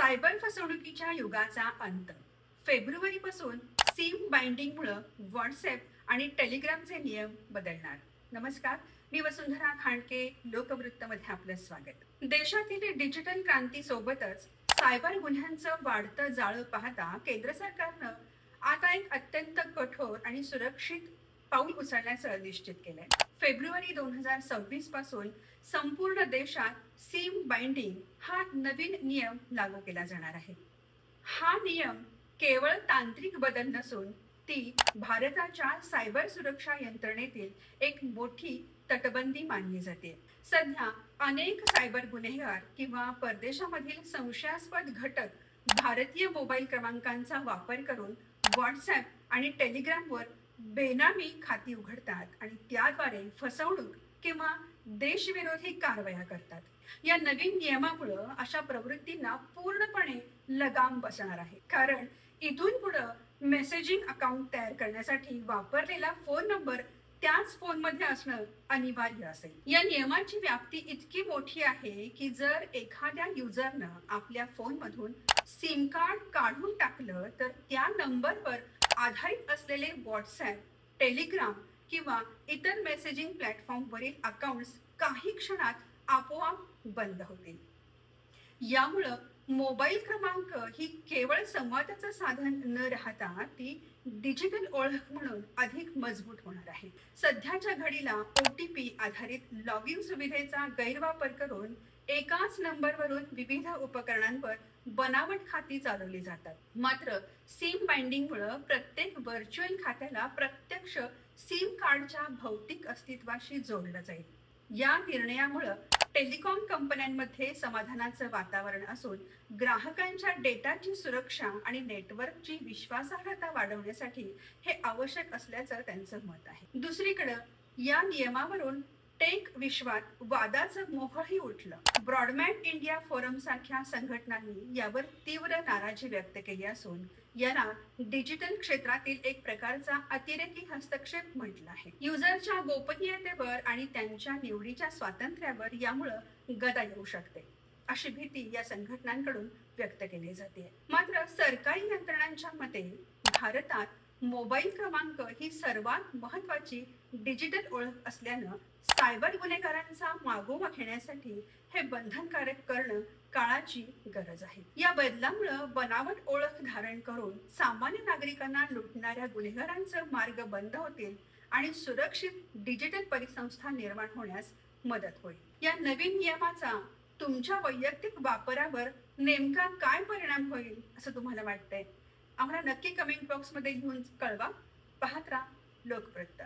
Cyber फसवणुकीच्या युगाचा अंत. फेब्रुवारीपासून सिम बाइंडिंगमुळं व्हॉट्सॲप आणि टेलिग्रामचे नियम बदलणार. नमस्कार मी वसुंधरा खांडके लोकवृत्तमध्ये आपलं स्वागत. देशातील डिजिटल क्रांतीसोबतच सायबर गुन्ह्यांचं वाढतं जाळं पाहता केंद्र सरकारनं आता एक अत्यंत कठोर आणि सुरक्षित पाऊल उचलण्याचं निश्चित केलंय. फेब्रुवारी दोन हजार सव्वीसपासून संपूर्ण देशात सीम बाइंडिंग हा नवीन नियम लागू केला जाणार आहे. हा नियम केवळ तांत्रिक बदल नसून ती भारताच्या सायबर सुरक्षा यंत्रणेतील एक मोठी तटबंदी मानली जाते. सध्या अनेक सायबर गुन्हेगार किंवा परदेशामधील संशयास्पद घटक भारतीय मोबाईल क्रमांकांचा वापर करून व्हॉट्सॲप आणि टेलिग्रामवर बेनामी खाती उघडतात आणि त्याद्वारे फसवणूक किंवा देशविरोधी कारवाया करतात. या नवीन नियमामुळं अशा प्रवृत्तींना पूर्णपणे लगाम बसणार आहे. कारण इथून पुढं मेसेजिंग अकाउंट तयार करण्यासाठी वापरलेला फोन नंबर त्याच फोनमध्ये असणं अनिवार्य असेल. या नियमाची व्याप्ती इतकी मोठी आहे की जर एखाद्या युजरनं आपल्या फोनमधून सिम कार्ड काढून टाकलं तर त्या नंबरवर आधारित असलेले व्हॉट्सॲप टेलिग्राम किंवा इतर मेसेजिंग प्लॅटफॉर्मवरील अकाउंट्स काही क्षणात आपोआप बंद होतील. यामुळं मोबाईल क्रमांक ही केवळ संवादाचं साधन न राहता ती डिजिटल ओळख म्हणून अधिक मजबूत होणार आहे. सध्याच्या घडीला ओ टी पी आधारित लॉग इन सुविधेचा गैरवापर करून एकाच नंबरवरून विविध उपकरणांवर बनावट खाती चालवली जातात. मात्र सिम बाइंडिंगमुळं प्रत्येक व्हर्च्युअल खात्याला प्रत्यक्ष सिम कार्डच्या भौतिक अस्तित्वाशी जोडलं जाईल. या निर्णयामुळं टेलिकॉम कंपन्यांमध्ये समाधानाचं वातावरण असून ग्राहकांच्या डेटाची सुरक्षा आणि नेटवर्कची विश्वासार्हता वाढवण्यासाठी हे आवश्यक असल्याचं त्यांचं मत आहे. दुसरीकडं या नियमावरून टेक विश्वात वादाचं मोहही उठलं. ब्रॉडबँड इंडिया फोरम सारख्या संघटनांनी यावर तीव्र नाराजी व्यक्त केली असून याला डिजिटल क्षेत्रातील एक प्रकारचा अतिरेकी हस्तक्षेप म्हटला आहे. युजरच्या गोपनीयतेवर आणि त्यांच्या निवडीच्या स्वातंत्र्यावर यामुळं गदा येऊ शकते अशी भीती या संघटनांकडून व्यक्त केली जाते. मात्र सरकारी यंत्रणांच्या मते भारतात मोबाईल क्रमांक ही सर्वात महत्वाची डिजिटल ओळख असल्यानं सायबर गुन्हेगारांचा मागोवा घेण्यासाठी हे बंधनकारक करणं काळाची गरज आहे. या बदलामुळं बनावट ओळख धारण करून सामान्य नागरिकांना लुटणाऱ्या गुन्हेगारांचं मार्ग बंद होतील आणि सुरक्षित डिजिटल परिसंस्था निर्माण होण्यास मदत होईल. या नवीन नियमाचा तुमच्या वैयक्तिक वापरावर नेमका काय परिणाम होईल असं तुम्हाला वाटतंय? आम्हाला नक्की कमेंट बॉक्समध्ये घेऊन कळवा. पाहत राहा लोकवृत्त.